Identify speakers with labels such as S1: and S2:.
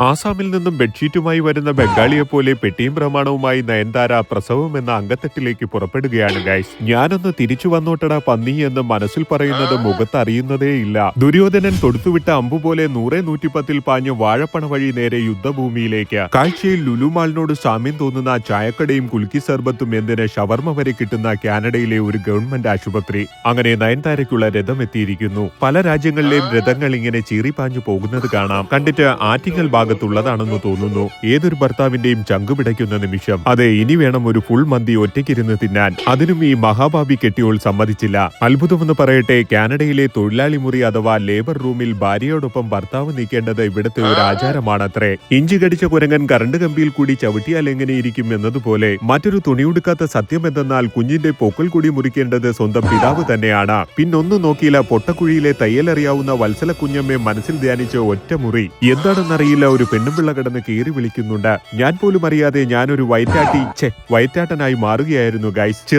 S1: ആസാമിൽ നിന്നും ബെഡ്ഷീറ്റുമായി വരുന്ന ബംഗാളിയെ പോലെ പെട്ടിയും പ്രമാണവുമായി നയൻതാര പ്രസവം എന്ന അങ്കത്തട്ടിലേക്ക് പുറപ്പെടുകയാണ് ഗൈസ്. ഞാനൊന്ന് തിരിച്ചു വന്നോട്ടടാ പന്നി എന്ന് മനസ്സിൽ പറയുന്നത് മുഖത്തറിയുന്നതേ ഇല്ല. ദുര്യോധനൻ തൊടുത്തുവിട്ട അമ്പു പോലെ നൂറെ നൂറ്റിപ്പത്തിൽ പാഞ്ഞ് വാഴപ്പണ വഴി നേരെ യുദ്ധഭൂമിയിലേക്ക്. കാഴ്ചയിൽ ലുലുമാളിനോട് സാമ്യം തോന്നുന്ന ചായക്കടയും കുൽക്കി സർബത്തും എന്തിന് ഷവർമ വരെ കിട്ടുന്ന കാനഡയിലെ ഒരു ഗവൺമെന്റ് ആശുപത്രി. അങ്ങനെ നയൻതാരയ്ക്കുള്ള രഥം എത്തിയിരിക്കുന്നു പല രാജ്യങ്ങളിലെയും രഥങ്ങൾ ഇങ്ങനെ ചീറിപ്പാഞ്ഞു പോകുന്നത് കാണാം. കണ്ടിട്ട് ആറ്റിങ്ങൽ ഭാഗത്തുള്ളതാണെന്ന് തോന്നുന്നു. ഏതൊരു ഭർത്താവിന്റെയും ചങ്കുപിടയ്ക്കുന്ന നിമിഷം. അതെ ഇനി വേണം ഒരു ഫുൾ മന്തി ഒറ്റയ്ക്കിരുന്ന് തിന്നാൻ. അതിനും ഈ മഹാഭാബി കെട്ടിയോൾ സമ്മതിച്ചില്ല. അത്ഭുതമെന്ന് പറയട്ടെ കാനഡയിലെ തൊഴിലാളി മുറി അഥവാ ലേബർ റൂമിൽ ഭാര്യയോടൊപ്പം ഭർത്താവ് നീക്കേണ്ടത് ഇവിടുത്തെ ഒരു ആചാരമാണത്രേ. ഇഞ്ചി കടിച്ച കുരങ്ങൻ കറണ്ട് കമ്പിയിൽ കൂടി ചവിട്ടിയാൽ എങ്ങനെയിരിക്കും എന്നതുപോലെ മറ്റൊരു തുണിയുടുക്കാത്ത സത്യം എന്തെന്നാൽ കുഞ്ഞിന്റെ പൊക്കൽ കൂടി മുറിക്കേണ്ടത് സ്വന്തം പിതാവ് തന്നെയാണ്. പിന്നൊന്നും നോക്കിയില്ല പൊട്ടക്കുഴിയിലെ തയ്യലറിയാവുന്ന വത്സല കുഞ്ഞമ്മയെ മനസ്സിൽ ധ്യാനിച്ച ഒറ്റ മുറി എന്താണെന്നറിയില്ല ഒരു പെണ്ണുപിള്ള കിടന്ന് കീറി വിളിക്കുന്നുണ്ട്. ഞാൻ പോലും അറിയാതെ ഞാനൊരു വൈറ്റാട്ടി ഛെ വൈറ്റാട്ടനായി മാറുകയായിരുന്നു ഗൈസ്